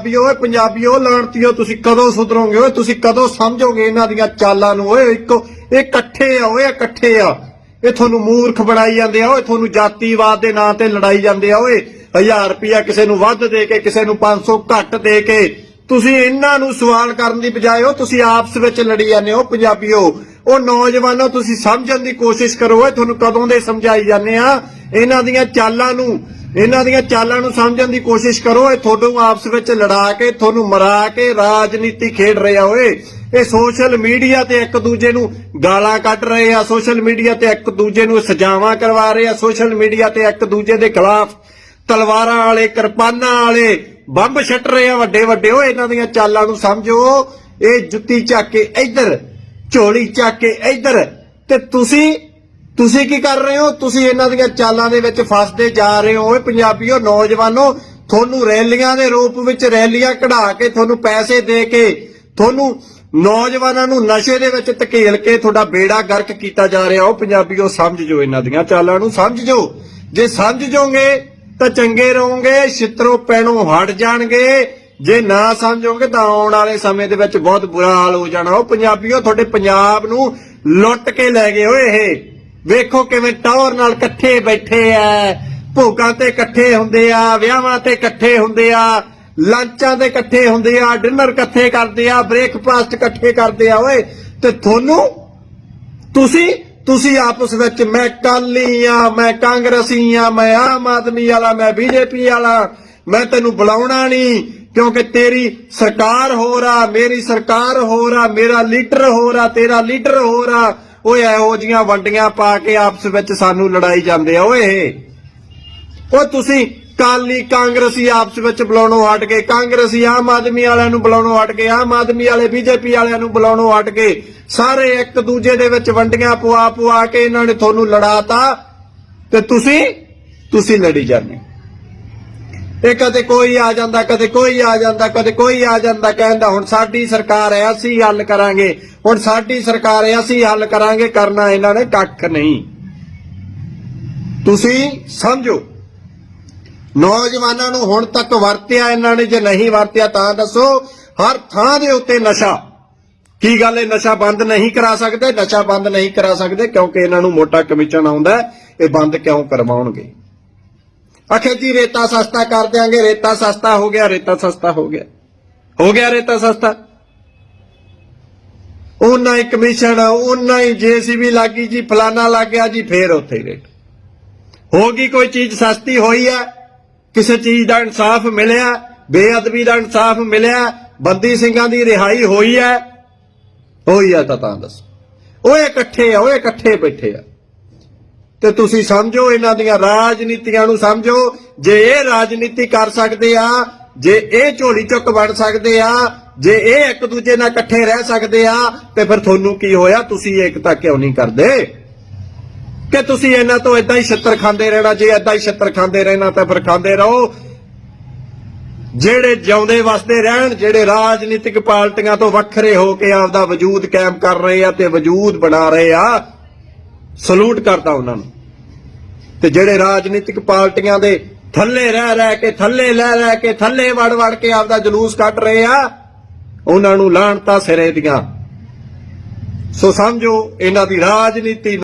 ਪੰਜਾਬੀਓ ਓਏ ਪੰਜਾਬੀਓ ਲਾਣਤੀਓ ਤੁਸੀਂ ਕਦੋਂ ਸੁਧਰੋਗੇ ਓਏ? ਤੁਸੀਂ ਕਦੋਂ ਸਮਝੋਗੇ ਇਹਨਾਂ ਦੀਆਂ ਚਾਲਾਂ ਨੂੰ? ਓਏ, ਇੱਕੋ ਇਹ ਇਕੱਠੇ ਆ ਓਏ ਇਕੱਠੇ ਆ। ਇਹ ਤੁਹਾਨੂੰ ਮੂਰਖ ਬਣਾਈ ਜਾਂਦੇ ਆ ਓਏ, ਤੁਹਾਨੂੰ ਜਾਤੀਵਾਦ ਦੇ ਨਾਂ ਤੇ ਲੜਾਈ ਜਾਂਦੇ ਆ ਓਏ। 1000 ਰੁਪਿਆ ਕਿਸੇ ਨੂੰ ਵੱਧ ਦੇ ਕੇ, ਕਿਸੇ ਨੂੰ 500 ਘੱਟ ਦੇ ਕੇ। ਤੁਸੀਂ ਇਹਨਾਂ ਨੂੰ ਸਵਾਲ ਕਰਨ ਦੀ ਬਜਾਏ ਉਹ ਤੁਸੀਂ ਆਪਸ ਵਿੱਚ ਲੜੀ ਜਾਂਦੇ ਹੋ ਪੰਜਾਬੀਓ ਉਹ ਨੌਜਵਾਨੋ, ਤੁਸੀਂ ਸਮਝਣ ਦੀ ਕੋਸ਼ਿਸ਼ ਕਰੋ ਓਏ, ਤੁਹਾਨੂੰ ਕਦੋਂ ਦੇ ਸਮਝਾਈ ਜਾਂਦੇ ਆ? ਇਹਨਾਂ ਦੀਆਂ ਚਾਲਾਂ ਨੂੰ ਇਹਨਾਂ ਦੀਆਂ ਚਾਲਾਂ ਨੂੰ ਸਮਝਣ ਦੀ ਕੋਸ਼ਿਸ਼ ਕਰੋ, ਇਹ ਤੁਹਾਨੂੰ ਆਪਸ ਵਿੱਚ ਲੜਾ ਕੇ, ਤੁਹਾਨੂੰ ਮਰਾ ਕੇ ਰਾਜਨੀਤੀ ਖੇਡ ਰਹੇ ਆ ਓਏ। ਇਹ ਸੋਸ਼ਲ ਮੀਡੀਆ ਤੇ ਇੱਕ ਦੂਜੇ ਨੂੰ ਗਾਲਾਂ ਕੱਢ ਰਹੇ ਆ ਸੋਸ਼ਲ ਮੀਡੀਆ ਤੇ ਇੱਕ ਦੂਜੇ ਨੂੰ ਸਜ਼ਾਵਾਂ ਕਰਵਾ ਰਹੇ ਆ ਸੋਸ਼ਲ ਮੀਡੀਆ ਤੇ ਇੱਕ ਦੂਜੇ ਦੇ ਖਿਲਾਫ ਤਲਵਾਰਾਂ ਵਾਲੇ, ਕਿਰਪਾਨਾਂ ਵਾਲੇ ਬੰਬ ਛੱਟ ਰਹੇ ਆ ਵੱਡੇ ਵੱਡੇ। ਓਏ, ਇਹਨਾਂ ਦੀਆਂ ਚਾਲਾਂ ਨੂੰ ਸਮਝੋ। ਇਹ ਜੁੱਤੀ ਚੱਕ ਕੇ ਇੱਧਰ, ਝੋਲੀ ਚੱਕ ਕੇ ਇੱਧਰ ਤੇ ਤੁਸੀਂ ਤੁਸੀਂ ਕੀ ਕਰ ਰਹੇ ਹੋ? ਤੁਸੀਂ ਇਹਨਾਂ ਦੀਆਂ ਚਾਲਾਂ ਦੇ ਵਿੱਚ ਫਸਦੇ ਜਾ ਰਹੇ ਹੋ। ਓਏ ਪੰਜਾਬੀਓ, ਨੌਜਵਾਨੋ, ਤੁਹਾਨੂੰ ਰੈਲੀਆਂ ਦੇ ਰੂਪ ਵਿੱਚ ਰੈਲੀਆਂ ਕਢਾ ਕੇ, ਤੁਹਾਨੂੰ ਪੈਸੇ ਦੇ ਕੇ, ਤੁਹਾਨੂੰ ਨੌਜਵਾਨਾਂ ਨੂੰ ਨਸ਼ੇ ਦੇ ਵਿੱਚ ਧਕੇਲ ਕੇ ਤੁਹਾਡਾ ਬੇੜਾ ਗਰਕ ਕੀਤਾ ਜਾ ਰਿਹਾ। ਉਹ ਪੰਜਾਬੀਓ, ਸਮਝ ਜੋ ਇਹਨਾਂ ਦੀਆਂ ਚਾਲਾਂ ਨੂੰ, ਸਮਝ ਜੋ। ਜੇ ਸਮਝ ਜੋਗੇ, ਤਾਂ ਚੰਗੇ ਰਹੋਗੇ, ਛਿੱਤਰੋਂ ਪੈਣੋਂ ਹਟ ਜਾਣਗੇ। ਜੇ ਨਾ ਸਮਝੋਗੇ, ਤਾਂ ਆਉਣ ਵਾਲੇ ਸਮੇਂ ਦੇ ਵਿੱਚ ਬਹੁਤ ਬੁਰਾ ਹਾਲ ਹੋ ਜਾਣਾ। ਉਹ ਪੰਜਾਬੀਓ, ਤੁਹਾਡੇ ਪੰਜਾਬ ਨੂੰ ਲੁੱਟ ਕੇ ਲੈ ਗਏ ਓਏ ਇਹ। ਵੇਖੋ ਕਿਵੇਂ ਟਾਵਰ ਨਾਲ ਇਕੱਠੇ ਬੈਠੇ ਐ। ਭੋਗਾਂ ਤੇ ਇਕੱਠੇ ਹੁੰਦੇ ਆ, ਵਿਆਹਾਂ ਤੇ ਇਕੱਠੇ ਹੁੰਦੇ ਆ, ਲੰਚਾਂ ਤੇ ਇਕੱਠੇ ਹੁੰਦੇ ਆ, ਡਿਨਰ ਇਕੱਠੇ ਕਰਦੇ ਆ, ਬ੍ਰੇਕਫਾਸਟ ਇਕੱਠੇ ਕਰਦੇ ਆ, ਓਏ। ਤੇ ਤੁਹਾਨੂੰ? ਤੁਸੀਂ? ਤੁਸੀਂ ਆਪਸ ਵਿੱਚ ਮੈਂ ਕਾਲੀ ਆ, ਮੈਂ ਕਾਂਗਰਸੀ ਆ, ਮੈਂ ਆਮ ਆਦਮੀ ਵਾਲਾ, ਮੈਂ ਬੀਜੇਪੀ ਵਾਲਾ, ਮੈਂ ਤੈਨੂੰ ਬੁਲਾਉਣਾ ਨਹੀਂ, ਕਿਉਂਕਿ ਤੇਰੀ ਸਰਕਾਰ ਹੋ ਰਾ ਮੇਰੀ ਸਰਕਾਰ ਹੋ ਰਾ ਮੇਰਾ ਲੀਡਰ ਹੋ ਰਾ ਤੇਰਾ ਲੀਡਰ ਹੋ ਰਾ ਓਏ ਇਹੋ ਜੀਆਂ ਵੰਡੀਆਂ ਪਾ ਕੇ ਆਪਸ ਵਿੱਚ ਸਾਨੂੰ ਲੜਾਈ ਜਾਂਦੇ ਆ ਓਏ। ਇਹ ਤੁਸੀਂ ਕਾਲੀ ਕਾਂਗਰਸੀ ਆਪਸ ਵਿੱਚ ਬੁਲਾਉਣੋਂ ਹਟ ਗਏ ਕਾਂਗਰਸੀ ਆਮ ਆਦਮੀ ਵਾਲਿਆਂ ਨੂੰ ਬੁਲਾਉਣੋਂ ਹਟ ਕੇ, ਆਮ ਆਦਮੀ ਵਾਲੇ ਬੀਜੇਪੀ ਵਾਲਿਆਂ ਨੂੰ ਬੁਲਾਉਣੋਂ ਹਟ ਗਏ ਸਾਰੇ ਇੱਕ ਦੂਜੇ ਦੇ ਵਿੱਚ ਵੰਡੀਆਂ ਪਵਾ ਪਵਾ ਕੇ ਇਹਨਾਂ ਨੇ ਤੁਹਾਨੂੰ ਲੜਾਤਾ। ਤੇ ਤੁਸੀਂ ਤੁਸੀਂ ਲੜੀ ਜਾਂਦੇ ਇਹ ਕਦੇ ਕੋਈ ਆ ਜਾਂਦਾ, ਕਦੇ ਕੋਈ ਆ ਜਾਂਦਾ, ਕਦੇ ਕੋਈ ਆ ਜਾਂਦਾ, ਕਹਿੰਦਾ ਹੁਣ ਸਾਡੀ ਸਰਕਾਰ ਹੈ ਅਸੀਂ ਹੱਲ ਕਰਾਂਗੇ। ਹੁਣ ਸਾਡੀ ਸਰਕਾਰ ਹੈ ਅਸੀਂ ਹੱਲ ਕਰਾਂਗੇ, ਕਰਨਾ ਇਹਨਾਂ ਨੇ ਕੱਖ ਨਹੀਂ। ਤੁਸੀਂ ਸਮਝੋ, ਨੌਜਵਾਨਾਂ ਨੂੰ ਹੁਣ ਤੱਕ ਵਰਤਿਆ ਇਹਨਾਂ ਨੇ, ਜੇ ਨਹੀਂ ਵਰਤਿਆ ਤਾਂ ਦੱਸੋ, ਹਰ ਥਾਂ ਦੇ ਉੱਤੇ ਨਸ਼ਾ। ਕੀ ਗੱਲ ਇਹ ਨਸ਼ਾ ਬੰਦ ਨਹੀਂ ਕਰਾ ਸਕਦੇ? ਨਸ਼ਾ ਬੰਦ ਨਹੀਂ ਕਰਾ ਸਕਦੇ, ਕਿਉਂਕਿ ਇਹਨਾਂ ਨੂੰ ਮੋਟਾ ਕਮਿਸ਼ਨ ਆਉਂਦਾ, ਇਹ ਬੰਦ ਕਿਉਂ ਕਰਵਾਉਣਗੇ? ਆਖੇ ਜੀ, ਰੇਤਾ ਸਸਤਾ ਕਰ ਦਿਆਂਗੇ, ਰੇਤਾ ਸਸਤਾ ਹੋ ਗਿਆ, ਰੇਤਾ ਸਸਤਾ ਹੋ ਗਿਆ। ਹੋ ਗਿਆ ਰੇਤਾ ਸਸਤਾ। ਉਹਨਾਂ ਹੀ ਕਮਿਸ਼ਨ ਉਹਨਾਂ ਹੀ ਜੀਸੀਬੀ ਲੱਗੀ ਜੀ, ਫਲਾਨਾ ਲੱਗ ਗਿਆ ਜੀ, ਫੇਰ ਉੱਥੇ ਹੀ ਰੇਟ ਹੋ ਗਈ ਕੋਈ ਚੀਜ਼ ਸਸਤੀ ਹੋਈ ਹੈ ਕਿਸੇ ਚੀਜ਼ ਦਾ ਇਨਸਾਫ ਮਿਲਿਆ, ਬੇਅਦਬੀ ਦਾ ਇਨਸਾਫ ਮਿਲਿਆ, ਬੰਦੀ ਸਿੰਘਾਂ ਦੀ ਰਿਹਾਈ ਹੋਈ ਹੈ ਹੋਈ ਹੈ ਤਾਂ ਤਾਂ ਦੱਸ। ਓਏ ਇਕੱਠੇ ਆ ਓਏ ਇਕੱਠੇ ਬੈਠੇ ਆ। ਤੇ ਤੁਸੀਂ ਸਮਝੋ ਇਹਨਾਂ ਦੀਆਂ ਰਾਜਨੀਤੀਆਂ ਨੂੰ ਸਮਝੋ। ਜੇ ਇਹ ਰਾਜਨੀਤੀ ਕਰ ਸਕਦੇ ਆ, ਜੇ ਇਹ ਝੋਲੀ ਚੁੱਕ ਬਣ ਸਕਦੇ ਆ, ਜੇ ਇਹ ਇੱਕ ਦੂਜੇ ਨਾਲ ਇਕੱਠੇ ਰਹਿ ਸਕਦੇ ਆ, ਤੇ ਫਿਰ ਤੁਹਾਨੂੰ ਕੀ ਹੋਇਆ? ਤੁਸੀਂ ਏਕਤਾ ਕਿਉਂ ਨਹੀਂ ਕਰਦੇ? ਕਿ ਤੁਸੀਂ ਇਹਨਾਂ ਤੋਂ ਇਦਾਂ ਹੀ ਛਿੱਤਰ ਖਾਂਦੇ ਰਹਿਣਾ, ਜੇ ਇਦਾਂ ਹੀ ਛਿੱਤਰ ਖਾਂਦੇ ਰਹਿਣਾ ਤਾਂ ਫਿਰ ਖਾਂਦੇ ਰਹੋ। ਜਿਹੜੇ ਜਿਉਂਦੇ ਵਸਦੇ ਰਹਿਣ, ਜਿਹੜੇ ਰਾਜਨੀਤਿਕ ਪਾਰਟੀਆਂ ਤੋਂ ਵੱਖਰੇ ਹੋ ਕੇ ਆਪਦਾ ਵਜੂਦ ਕਾਇਮ ਕਰ ਰਹੇ ਆ ਤੇ ਵਜੂਦ ਬਣਾ ਰਹੇ ਆ ਸਲੂਟ ਕਰਦਾ ਉਹਨਾਂ ਨੂੰ। ਤੇ ਜਿਹੜੇ ਰਾਜਨੀਤਿਕ ਪਾਰਟੀਆਂ ਦੇ ਥੱਲੇ ਰਹਿ ਰਹਿ ਕੇ, ਥੱਲੇ ਲੈ ਰਹਿ ਕੇ, ਥੱਲੇ ਵੜ ਵੜ ਕੇ ਆਪਦਾ ਜਲੂਸ ਕੱਢ ਰਹੇ ਆ, ਉਹਨਾਂ ਨੂੰ ਲਾਹਣਤਾ ਸਿਰੇ ਦੀਆਂ। ਸੋ ਸਮਝੋ, ਇਹਨਾਂ ਦੀ ਰਾਜਨੀਤੀ